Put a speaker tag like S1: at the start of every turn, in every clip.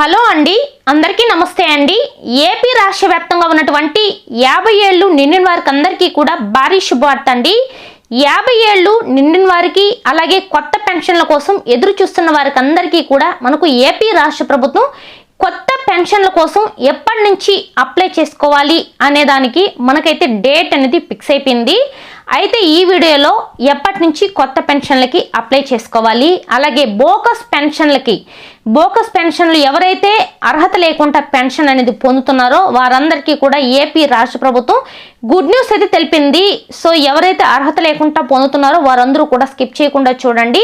S1: Hello అండి అందరికీ నమస్తే అండి. ఏపీ రాష్ట్ర వ్యాప్తంగా ఉన్నటువంటి యాభై ఏళ్ళు నిండిన వారికి అందరికీ కూడా భారీ శుభవార్త అండి. యాభై ఏళ్ళు నిండిన వారికి అలాగే కొత్త పెన్షన్ల కోసం ఎదురు చూస్తున్న వారికి అందరికీ కూడా మనకు ఏపీ రాష్ట్ర ప్రభుత్వం కొత్త పెన్షన్ల కోసం ఎప్పటి నుంచి అప్లై చేసుకోవాలి అనే దానికి మనకైతే డేట్ అనేది ఫిక్స్ అయిపోయింది. అయితే ఈ వీడియోలో ఎప్పటి నుంచి కొత్త పెన్షన్లకి అప్లై చేసుకోవాలి? అలాగే బోకస్ పెన్షన్లకి బోకస్ పెన్షన్లు ఎవరైతే అర్హత లేకుండా పెన్షన్ అనేది పొందుతున్నారో వారందరికీ కూడా ఏపీ రాష్ట్ర ప్రభుత్వం గుడ్ న్యూస్ అయితే తెలిపింది. సో ఎవరైతే అర్హత లేకుండా పొందుతున్నారో వారందరూ కూడా స్కిప్ చేయకుండా చూడండి.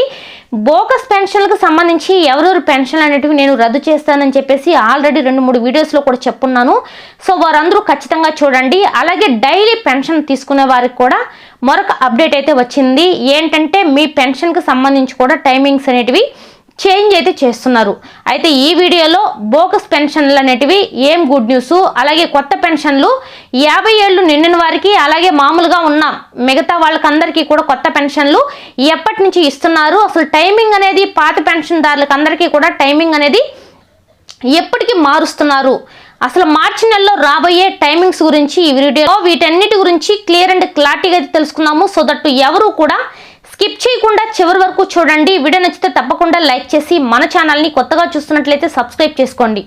S1: బోకస్ పెన్షన్లకు సంబంధించి ఎవరెవరు పెన్షన్ అనేటివి నేను రద్దు చేస్తానని చెప్పేసి ఆల్రెడీ రెండు మూడు వీడియోస్లో కూడా చెప్పున్నాను. సో వారందరూ ఖచ్చితంగా చూడండి. అలాగే డైలీ పెన్షన్ తీసుకునే వారికి కూడా మరొక అప్డేట్ అయితే వచ్చింది. ఏంటంటే మీ పెన్షన్కి సంబంధించి కూడా టైమింగ్స్ అనేటివి చేంజ్ అయితే చేస్తున్నారు. అయితే ఈ వీడియోలో బోగస్ పెన్షన్లు అనేటివి ఏం గుడ్ న్యూస్? అలాగే కొత్త పెన్షన్లు యాభై ఏళ్ళు నిండిన వారికి అలాగే మామూలుగా ఉన్న మిగతా వాళ్ళకందరికీ కూడా కొత్త పెన్షన్లు ఎప్పటి నుంచి ఇస్తున్నారు? అసలు టైమింగ్ అనేది పాత పెన్షన్దారులకు అందరికీ కూడా టైమింగ్ అనేది ఎప్పటికీ మారుస్తున్నారు? అసలు మార్చి నెలలో రాబోయే టైమింగ్స్ గురించి ఈ వీడియోలో వీటన్నిటి గురించి క్లియర్ అండ్ క్లారిటీగా అయితే సో దట్టు ఎవరు కూడా స్కిప్ చేయకుండా చివరి వరకు చూడండి. వీడియో నచ్చితే తప్పకుండా లైక్ చేసి మన ఛానల్ని కొత్తగా చూస్తున్నట్లయితే సబ్స్క్రైబ్ చేసుకోండి.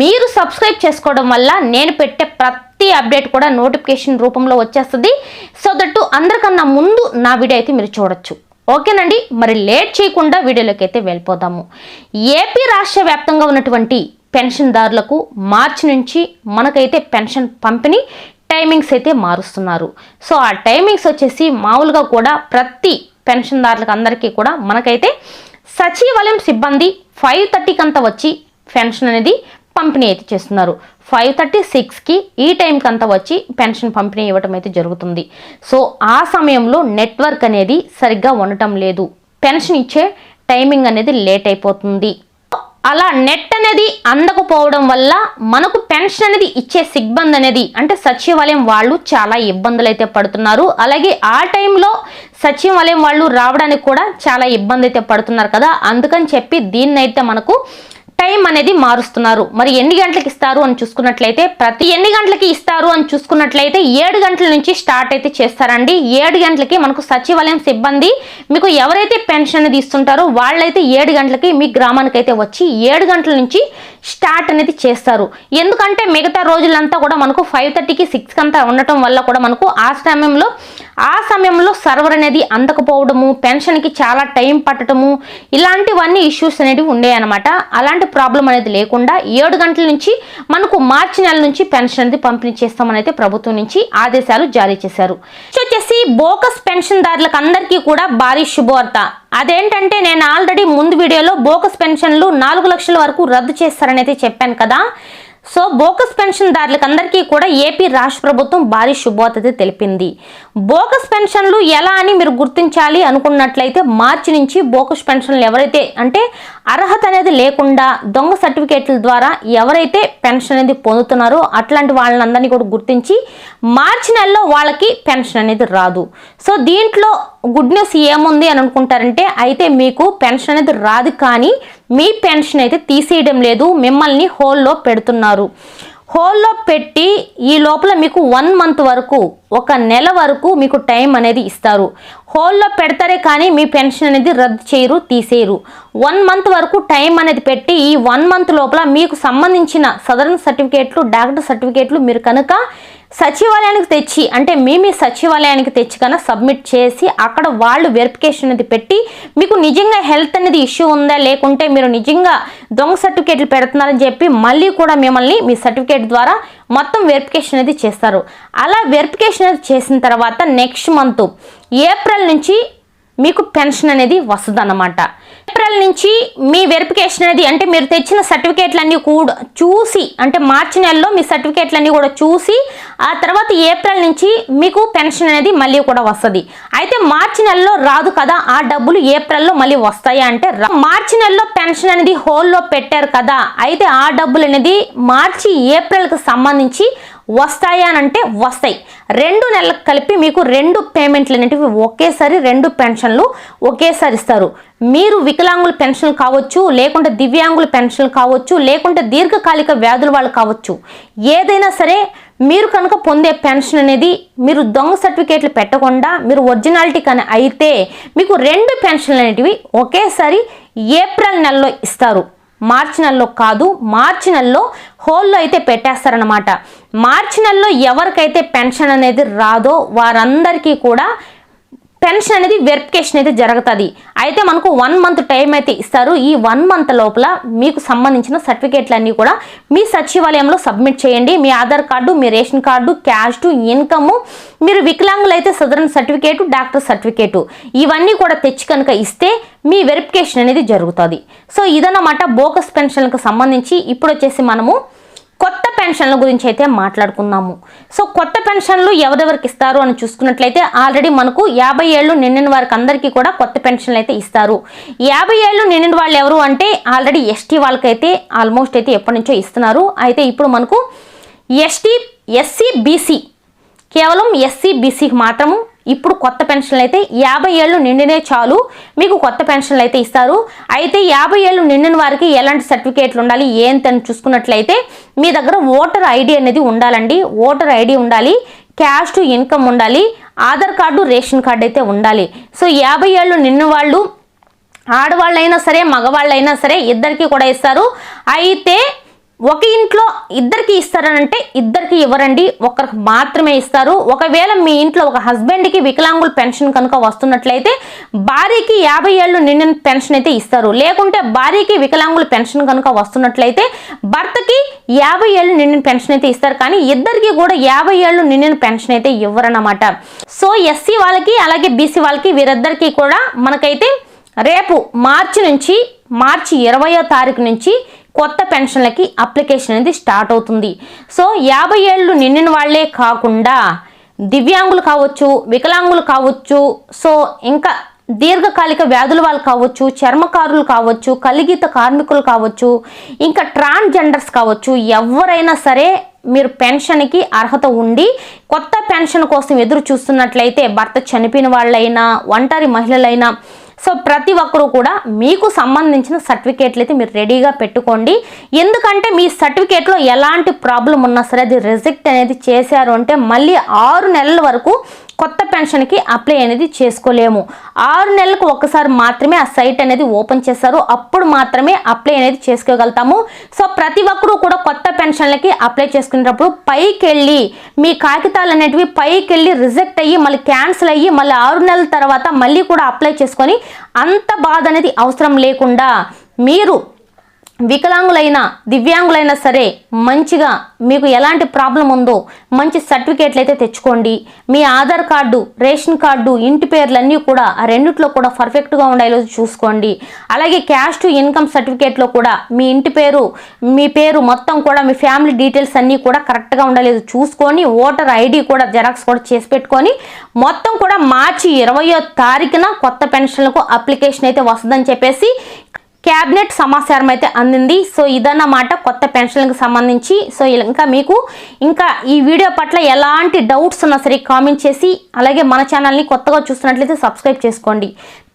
S1: మీరు సబ్స్క్రైబ్ చేసుకోవడం వల్ల నేను పెట్టే ప్రతి అప్డేట్ కూడా నోటిఫికేషన్ రూపంలో వచ్చేస్తుంది. సో దట్టు అందరికన్నా ముందు నా వీడియో అయితే మీరు చూడొచ్చు. ఓకేనండి? మరి లేట్ చేయకుండా వీడియోలోకి అయితే వెళ్ళిపోదాము. ఏపీ రాష్ట్ర వ్యాప్తంగా ఉన్నటువంటి పెన్షన్దారులకు మార్చి నుంచి మనకైతే పెన్షన్ పంపిణీ టైమింగ్స్ అయితే మారుస్తున్నారు. సో ఆ టైమింగ్స్ వచ్చేసి మామూలుగా కూడా ప్రతి పెన్షన్దారులకు అందరికీ కూడా మనకైతే సచివాలయం సిబ్బంది ఫైవ్ థర్టీకి అంతా వచ్చి పెన్షన్ అనేది పంపిణీ అయితే చేస్తున్నారు. ఫైవ్ థర్టీ సిక్స్కి ఈ టైంకి అంతా వచ్చి పెన్షన్ పంపిణీ ఇవ్వటం అయితే జరుగుతుంది. సో ఆ సమయంలో నెట్వర్క్ అనేది సరిగ్గా ఉండటం లేదు. పెన్షన్ ఇచ్చే టైమింగ్ అనేది లేట్ అయిపోతుంది. అలా నెట్ అనేది అందకపోవడం వల్ల మనకు పెన్షన్ అనేది ఇచ్చే సిబ్బంది అనేది అంటే సచివాలయం వాళ్ళు చాలా ఇబ్బందులు అయితే పడుతున్నారు. అలాగే ఆ టైంలో సచివాలయం వాళ్ళు రావడానికి కూడా చాలా ఇబ్బంది అయితే పడుతున్నారు కదా. అందుకని చెప్పి దీన్నైతే మనకు టైం అనేది మారుస్తున్నారు. మరి ఎన్ని గంటలకు ఇస్తారు అని చూసుకున్నట్లయితే ప్రతి ఎన్ని గంటలకి ఇస్తారు అని చూసుకున్నట్లయితే ఏడు గంటల నుంచి స్టార్ట్ అయితే చేస్తారండి. ఏడు గంటలకి మనకు సచివాలయం సిబ్బంది మీకు ఎవరైతే పెన్షన్ అనేది ఇస్తుంటారో వాళ్ళైతే ఏడు గంటలకి మీ గ్రామానికి అయితే వచ్చి ఏడు గంటల నుంచి స్టార్ట్ అనేది చేస్తారు. ఎందుకంటే మిగతా రోజులంతా కూడా మనకు ఫైవ్ థర్టీకి సిక్స్కి అంతా ఉండటం వల్ల కూడా మనకు ఆ సమయంలో ఆ సమయంలో సర్వర్ అనేది అందకపోవడము పెన్షన్కి చాలా టైం పట్టడము ఇలాంటివన్నీ ఇష్యూస్ అనేవి ఉండేవి అనమాట అలాంటి ప్రాబ్లం అనేది లేకుండా ఏడు గంటల నుంచి మనకు మార్చి నెల నుంచి పెన్షన్ అనేది పంపిణీ చేస్తామని అయితే ప్రభుత్వం నుంచి ఆదేశాలు జారీ చేశారు. సో వచ్చేసి బోకస్ పెన్షన్దారులకు అందరికీ కూడా భారీ శుభవార్త. అదేంటంటే నేను ఆల్రెడీ ముందు వీడియోలో బోకస్ పెన్షన్లు నాలుగు లక్షల వరకు రద్దు చేస్తారని అయితే చెప్పాను కదా. సో బోకస్ పెన్షన్దారులకు అందరికీ కూడా ఏపీ రాష్ట్ర ప్రభుత్వం భారీ శుభోతది తెలిపింది. బోకస్ పెన్షన్లు ఎలా అని మీరు గుర్తించాలి అనుకున్నట్లయితే మార్చి నుంచి బోకస్ పెన్షన్లు ఎవరైతే అంటే అర్హత అనేది లేకుండా దొంగ సర్టిఫికేట్ల ద్వారా ఎవరైతే పెన్షన్ అనేది పొందుతున్నారో అట్లాంటి వాళ్ళందరినీ కూడా గుర్తించి మార్చి నెలలో వాళ్ళకి పెన్షన్ అనేది రాదు. సో దీంట్లో గుడ్ న్యూస్ ఏముంది అని అనుకుంటారంటే అయితే మీకు పెన్షన్ అనేది రాదు కానీ మీ పెన్షన్ అయితే తీసేయడం లేదు మిమ్మల్ని హోల్లో పెడుతున్నారు. హోల్లో పెట్టి ఈ లోపల మీకు వన్ మంత్ వరకు ఒక నెల వరకు మీకు టైం అనేది ఇస్తారు. హోల్లో పెడతారే కానీ మీ పెన్షన్ అనేది రద్దు చేయరు తీసేయరు. వన్ మంత్ వరకు టైం అనేది పెట్టి ఈ వన్ మంత్ లోపల మీకు సంబంధించిన సదరన్ సర్టిఫికేట్లు డాక్టర్ సర్టిఫికేట్లు మీరు కనుక సచివాలయానికి తెచ్చి అంటే మీ మీ సచివాలయానికి తెచ్చి కన్నా సబ్మిట్ చేసి అక్కడ వాళ్ళు వెరిఫికేషన్ అనేది పెట్టి మీకు నిజంగా హెల్త్ అనేది ఇష్యూ ఉందా? లేకుంటే మీరు నిజంగా దొంగ సర్టిఫికేట్లు పెడుతున్నారని చెప్పి మళ్ళీ కూడా మిమ్మల్ని మీ సర్టిఫికేట్ ద్వారా మొత్తం వెరిఫికేషన్ అనేది చేస్తారు. అలా వెరిఫికేషన్ అనేది చేసిన తర్వాత నెక్స్ట్ మంత్ ఏప్రిల్ నుంచి మీకు పెన్షన్ అనేది వస్తుంది అన్నమాట ఏప్రిల్ నుంచి మీ వెరిఫికేషన్ అనేది అంటే మీరు తెచ్చిన సర్టిఫికేట్లన్నీ కూడా చూసి అంటే మార్చి నెలలో మీ సర్టిఫికేట్లన్నీ కూడా చూసి ఆ తర్వాత ఏప్రిల్ నుంచి మీకు పెన్షన్ అనేది మళ్ళీ కూడా వస్తుంది. అయితే మార్చి నెలలో రాదు కదా ఆ డబ్బులు ఏప్రిల్లో మళ్ళీ వస్తాయా అంటే మార్చి నెలలో పెన్షన్ అనేది హోల్లో పెట్టారు కదా అయితే ఆ డబ్బులు అనేది మార్చి ఏప్రిల్కి సంబంధించి వస్తాయా అంటే వస్తాయి. రెండు నెలలకు కలిపి మీకు రెండు పేమెంట్లు అనేటివి ఒకేసారి రెండు పెన్షన్లు ఒకేసారి ఇస్తారు. మీరు వికలాంగుల పెన్షన్ కావచ్చు లేకుంటే దివ్యాంగుల పెన్షన్ కావచ్చు లేకుంటే దీర్ఘకాలిక వ్యాధుల వాళ్ళు కావచ్చు. ఏదైనా సరే మీరు కనుక పొందే పెన్షన్ అనేది మీరు దొంగ సర్టిఫికేట్లు పెట్టకుండా మీరు ఒరిజినాలిటీ కానీ అయితే మీకు రెండు పెన్షన్లు అనేటివి ఒకేసారి ఏప్రిల్ నెలలో ఇస్తారు. మార్చి నెలలో కాదు మార్చి నెలలో హోల్లో అయితే పెట్టేస్తారనమాట మార్చి నెలలో ఎవరికైతే పెన్షన్ అనేది రాదో వారందరికీ కూడా పెన్షన్ అనేది వెరిఫికేషన్ అయితే జరుగుతుంది. అయితే మనకు వన్ మంత్ టైం అయితే ఇస్తారు. ఈ వన్ మంత్ లోపల మీకు సంబంధించిన సర్టిఫికేట్లు అన్నీ కూడా మీ సచివాలయంలో సబ్మిట్ చేయండి. మీ ఆధార్ కార్డు మీ రేషన్ కార్డు క్యాష్ ఇన్కమ్ మీరు వికలాంగులు అయితే సదరన్ సర్టిఫికేట్ డాక్టర్ సర్టిఫికేట్ ఇవన్నీ కూడా తెచ్చి కనుక ఇస్తే మీ వెరిఫికేషన్ అనేది జరుగుతుంది. సో ఇదన్నమాట బోకస్ పెన్షన్లకు సంబంధించి. ఇప్పుడు వచ్చేసి మనము పెన్షన్ల గురించి అయితే మాట్లాడుకుందాము. సో కొత్త పెన్షన్లు ఎవరెవరికి ఇస్తారు అని చూసుకున్నట్లయితే ఆల్రెడీ మనకు యాభై ఏళ్ళు నిండిన వారికి అందరికీ కూడా కొత్త పెన్షన్లు అయితే ఇస్తారు. యాభై ఏళ్ళు నిండిన వాళ్ళు ఎవరు అంటే ఆల్రెడీ ఎస్టీ వాళ్ళకైతే ఆల్మోస్ట్ అయితే ఎప్పటి నుంచో ఇస్తున్నారు. అయితే ఇప్పుడు మనకు ఎస్టీ ఎస్సీ బీసీ కేవలం ఎస్సీ బీసీకి మాత్రము ఇప్పుడు కొత్త పెన్షన్లు అయితే యాభై ఏళ్ళు నిండినే చాలు. మీకు కొత్త పెన్షన్లు అయితే ఇస్తారు. అయితే యాభై ఏళ్ళు నిండిన వారికి ఎలాంటి సర్టిఫికేట్లు ఉండాలి? ఏంటని చూసుకున్నట్లయితే మీ దగ్గర ఓటర్ ఐడి అనేది ఉండాలండి. ఓటర్ ఐడి ఉండాలి. క్యాష్ టు ఇన్కమ్ ఉండాలి. ఆధార్ కార్డు రేషన్ కార్డు అయితే ఉండాలి. సో యాభై ఏళ్ళు నిన్న వాళ్ళు ఆడవాళ్ళైనా సరే మగవాళ్ళైనా సరే ఇద్దరికి కూడా ఇస్తారు. అయితే ఒక ఇంట్లో ఇద్దరికి ఇస్తారనంటే ఇద్దరికి ఇవ్వరండి. ఒకరికి మాత్రమే ఇస్తారు. ఒకవేళ మీ ఇంట్లో ఒక హస్బెండ్కి వికలాంగుల పెన్షన్ కనుక వస్తున్నట్లయితే భార్యకి యాభై ఏళ్ళు నిండిన పెన్షన్ అయితే ఇస్తారు. లేకుంటే భార్యకి వికలాంగుల పెన్షన్ కనుక వస్తున్నట్లయితే భర్తకి యాభై ఏళ్ళు నిండిన పెన్షన్ అయితే ఇస్తారు. కానీ ఇద్దరికి కూడా యాభై ఏళ్ళు నిండిన పెన్షన్ అయితే ఇవ్వరన్నమాట. సో ఎస్సీ వాళ్ళకి అలాగే బీసీ వాళ్ళకి వీరిద్దరికీ కూడా మనకైతే రేపు మార్చి నుంచి మార్చి ఇరవయో తారీఖు నుంచి కొత్త పెన్షన్లకి అప్లికేషన్ అనేది స్టార్ట్ అవుతుంది. సో యాభై ఏళ్ళు నిండిన వాళ్ళే కాకుండా దివ్యాంగులు కావచ్చు వికలాంగులు కావచ్చు సో ఇంకా దీర్ఘకాలిక వ్యాధుల వాళ్ళు కావచ్చు చర్మకారులు కావచ్చు కలిగిత కార్మికులు కావచ్చు ఇంకా ట్రాన్స్జెండర్స్ కావచ్చు ఎవరైనా సరే మీరు పెన్షన్కి అర్హత ఉండి కొత్త పెన్షన్ కోసం ఎదురు చూస్తున్నట్లయితే భర్త చనిపోయిన వాళ్ళైనా ఒంటరి మహిళలైనా సో ప్రతి ఒక్కరూ కూడా మీకు సంబంధించిన సర్టిఫికేట్లు అయితే మీరు రెడీగా పెట్టుకోండి. ఎందుకంటే మీ సర్టిఫికేట్లో ఎలాంటి ప్రాబ్లం ఉన్నా సరే అది రిజెక్ట్ అనేది చేశారు అంటే మళ్ళీ ఆరు నెలల వరకు కొత్త పెన్షన్కి అప్లై అనేది చేసుకోలేము. ఆరు నెలలకు ఒకసారి మాత్రమే ఆ సైట్ అనేది ఓపెన్ చేస్తారు అప్పుడు మాత్రమే అప్లై అనేది చేసుకోగలుగుతాము. సో ప్రతి ఒక్కరూ కూడా కొత్త పెన్షన్లకి అప్లై చేసుకునేటప్పుడు పైకి వెళ్ళి మీ కాగితాలు అనేటివి పైకి వెళ్ళి రిజెక్ట్ అయ్యి మళ్ళీ క్యాన్సిల్ అయ్యి మళ్ళీ ఆరు నెలల తర్వాత మళ్ళీ కూడా అప్లై చేసుకొని అంత బాధ అనేది అవసరం లేకుండా మీరు వికలాంగులైనా దివ్యాంగులైనా సరే మంచిగా మీకు ఎలాంటి ప్రాబ్లం ఉందో మంచి సర్టిఫికేట్లు అయితే తెచ్చుకోండి. మీ ఆధార్ కార్డు రేషన్ కార్డు ఇంటి పేర్లన్నీ కూడా ఆ రెండిట్లో కూడా పర్ఫెక్ట్గా ఉండేలో చూసుకోండి. అలాగే క్యాష్ టు ఇన్కమ్ సర్టిఫికేట్లో కూడా మీ ఇంటి పేరు మీ పేరు మొత్తం కూడా మీ ఫ్యామిలీ డీటెయిల్స్ అన్నీ కూడా కరెక్ట్గా ఉండలేదు చూసుకొని ఓటర్ ఐడి కూడా జెరాక్స్ కూడా చేసి పెట్టుకొని మొత్తం కూడా మార్చి ఇరవయో తారీఖున కొత్త పెన్షన్లకు అప్లికేషన్ అయితే వస్తుందని చెప్పేసి క్యాబినెట్ సమాచారం అయితే అందింది. సో ఇదన్నమాట కొత్త పెన్షన్లకు సంబంధించి. సో ఇంకా మీకు ఇంకా ఈ వీడియో పట్ల ఎలాంటి డౌట్స్ ఉన్నా సరే కామెంట్ చేసి అలాగే మన ఛానల్ని కొత్తగా చూస్తున్నట్లయితే సబ్స్క్రైబ్ చేసుకోండి.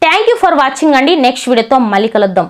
S1: థ్యాంక్ యూ ఫర్ వాచింగ్ అండి. నెక్స్ట్ వీడియోతో మళ్ళీ కలుద్దాం.